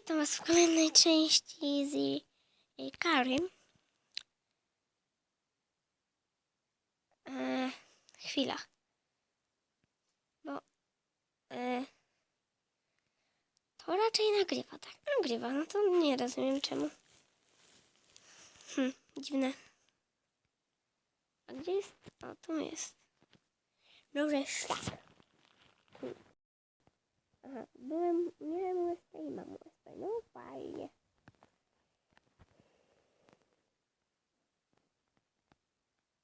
Witam Was w kolejnej części z y, Kary. E, chwila. Bo e, to raczej nagrywa, tak? Nagrywa, no to nie rozumiem czemu. Hm, dziwne. A gdzie jest? O, tu jest. Dobrze, szlak. Aha, byłem, miałem USP i mam USP. No fajnie.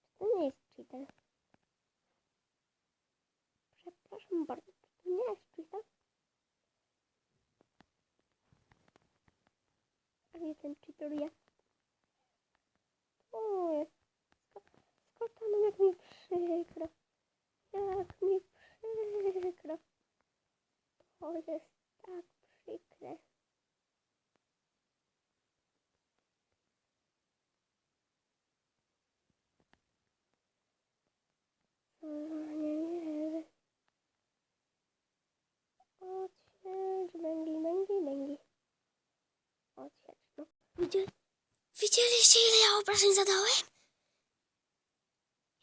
Czy to nie jest cheater? Przepraszam bardzo, czy to nie jest cheater? A gdzie ten cheater jest? O, jest. Skoczano, jak mi przykro. Jak mi przykro. To jest tak przykre. O, nie wierzę. Odsiecz, bęgi, bęgi, bęgi. Odsiecz, no. Widzieli, widzieliście ile ja obrażeń zadałem?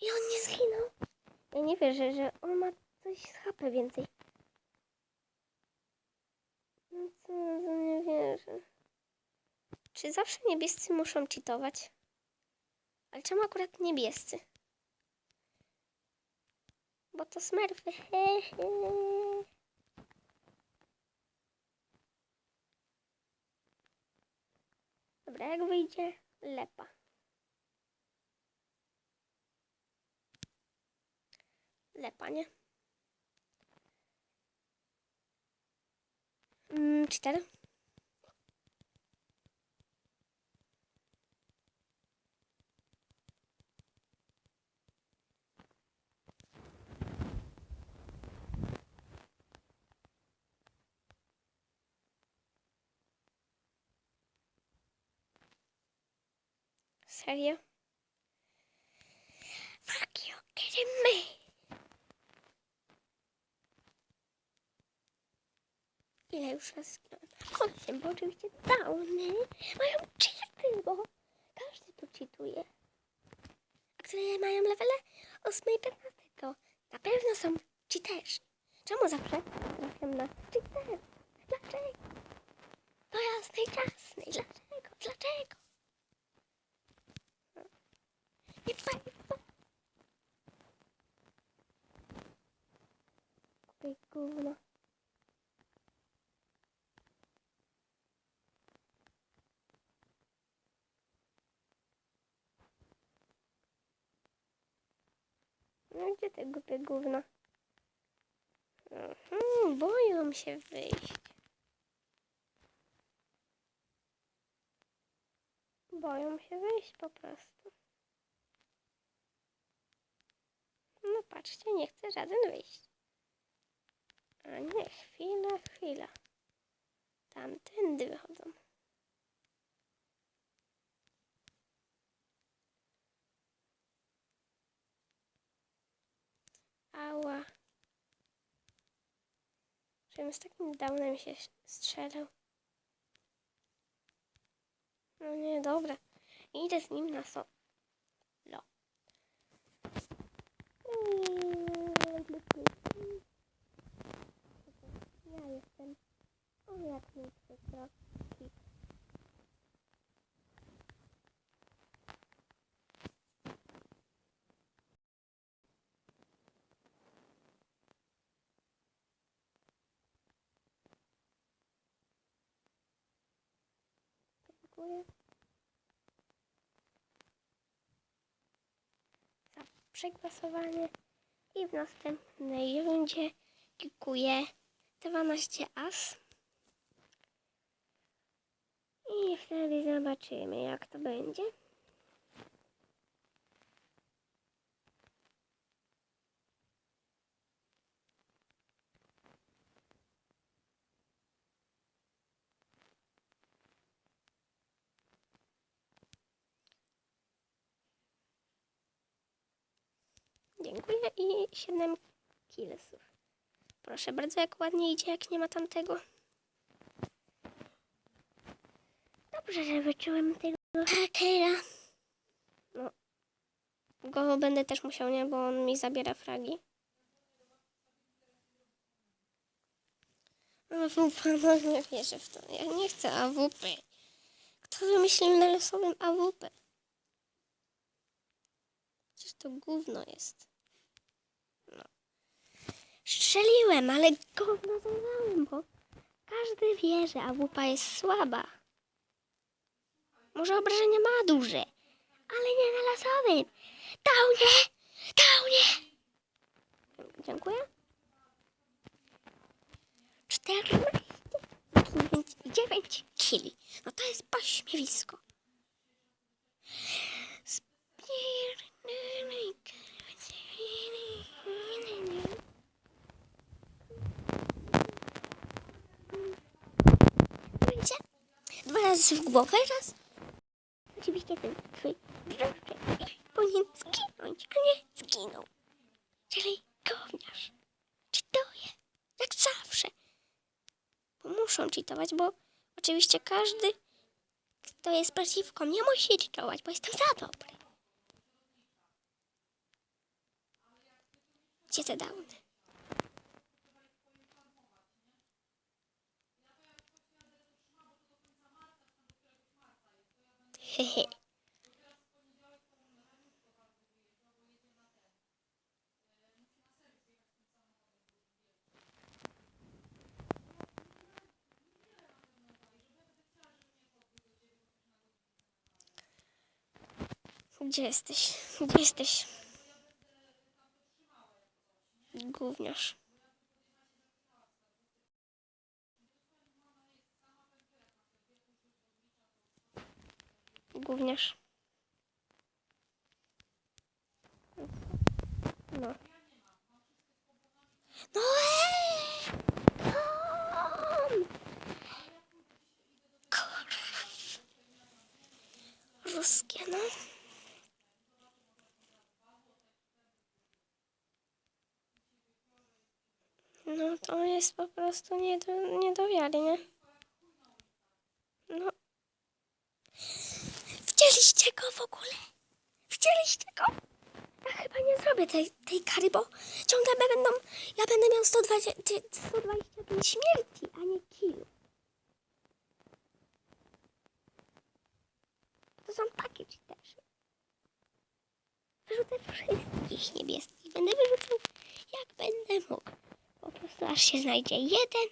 I on nie zginął. Ja nie wierzę, że on ma coś z HP więcej. No co za nie wierzę. Czy zawsze niebiescy muszą cheatować? Ale czemu akurat niebiescy? Bo to smerfy. He. Dobra, jak wyjdzie? Lepa. Lepa, nie? Mm. Serio? Fuck you, kidding me? Ile już raz? Osiem, bo oczywiście downy mają cheaty, bo każdy tu cheatuje. A które mają levele 8 i 15 to na pewno są cheaterzy. Czemu zawsze trafiam na cheaterów? Dlaczego? Do jasnej czasnej. Dlaczego? Dlaczego? Nie pamiętam. Gówno. No gdzie te głupie gówno? Mhm, boją się wyjść. Boją się wyjść po prostu. No patrzcie, nie chce żaden wyjść. A nie, chwila, chwila. Tamtędy wychodzą. Ała. Żebym z takim downem się strzelał. No nie, dobra. Idę z nim na so. Lo. Ja jestem. O, jak mi przykro. Kit. Dziękuję. Za przegłosowanie i w następnej rundzie kikuję 12 as. I wtedy zobaczymy jak to będzie. Dziękuję i 7 killsów. Proszę bardzo, jak ładnie idzie, jak nie ma tamtego. Dobrze, że wyczułem tego hakera. No. Go będę też musiał, nie? Bo on mi zabiera fragi. AWP, no nie wierzę w to. Ja nie chcę AWP. Kto wymyślił na losowym AWP? Przecież to gówno jest. Strzeliłem, ale gówno zadałem, bo każdy wie, że AWP jest słaba. Może obrażenia ma duże, ale nie na losowym. Downie! Downie! Dziękuję. 14 i 9 kili. No to jest pośmiewisko. Widzicie? Razy w głowę, raz. Oczywiście ten twój drużek powinien zginąć, a nie zginął. Czyli gówniarz. Czytuje. Jak zawsze. Bo muszą cheatować, bo oczywiście każdy, kto jest przeciwko mnie, musi cheatować, bo jestem za dobry. Gdzie te downy? Gdzie jesteś? Gdzie jesteś? Gówniarz. Gówniarz. No. No ej! Ruskie, no. No to jest po prostu nie do, nie do wiary, nie? No. Wcięliście go w ogóle? Wcięliście go? Ja chyba nie zrobię tej, tej kary, bo ciągle będą... Ja będę miał 120, 125 śmierci, a nie kill. To są takie cheaterzy. Wyrzucę wszystkich niebieskich. Będę wyrzucał jak będę mógł. Po prostu aż się znajdzie jeden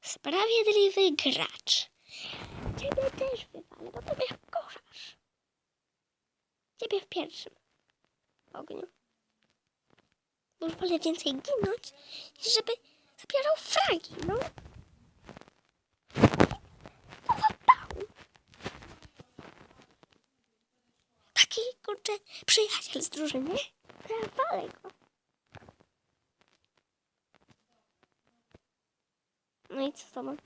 sprawiedliwy gracz. Ciebie też wywalę, bo tobie. Ciebie w pierwszym ogniu. Bo wolę więcej ginąć, niż żeby zabierał fragi, no. Oddał. Taki, kurczę, przyjaciel z drużyny. Walę go. No i co z tobą?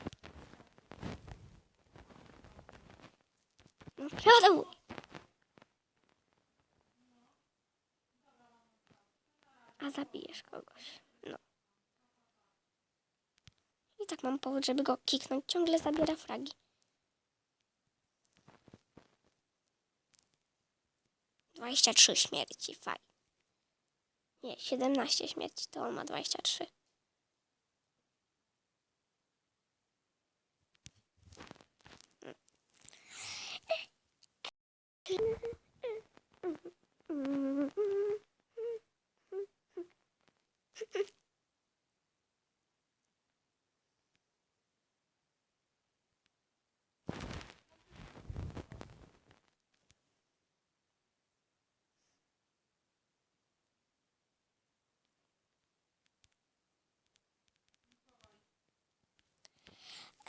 No, przeładowuj. Zabijesz kogoś. No. I tak mam powód, żeby go kiknąć. Ciągle zabiera fragi. Dwadzieścia trzy śmierci, faj. Nie, 17 śmierci, to on ma 23.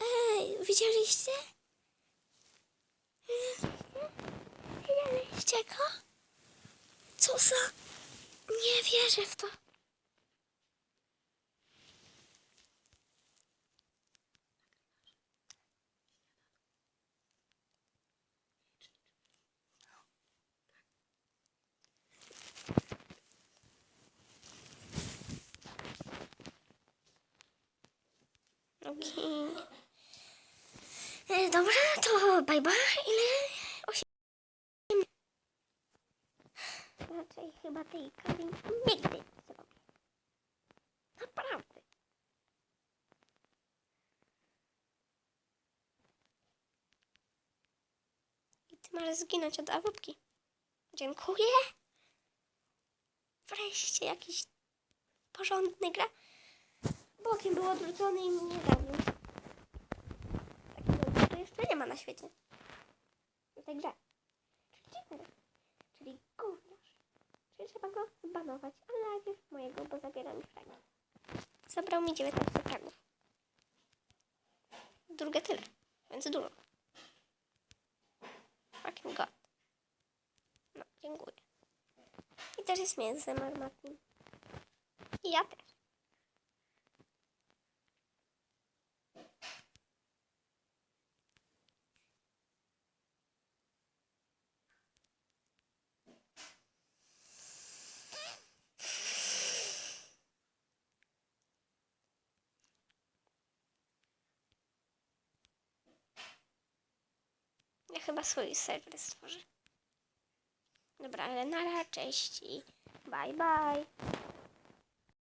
Ej, widzieliście? Widzieliście go? Co za... Nie wierzę w to. Okej. E, dobra, to bye bye. Ile? Osiem. Raczej chyba tej kary nigdy nie zrobię. Naprawdę. I ty masz zginąć od awupki. Dziękuję. Wreszcie jakiś porządny gra. Bokiem był odwrócony i mnie zabił. Nie ma na świecie. Grze. Czyli. Czyli gówniarz. Czyli trzeba go zbanować. Ale najpierw mojego, bo zabiera mi fragi. Zabrał mi 19 fragów. Drugie tyle. Więc dużo. Fucking god. No, dziękuję. I też jest mięsem armatnim. I ja też. Chyba swój serwer stworzę. Dobra, ale nara, cześć i bye bye.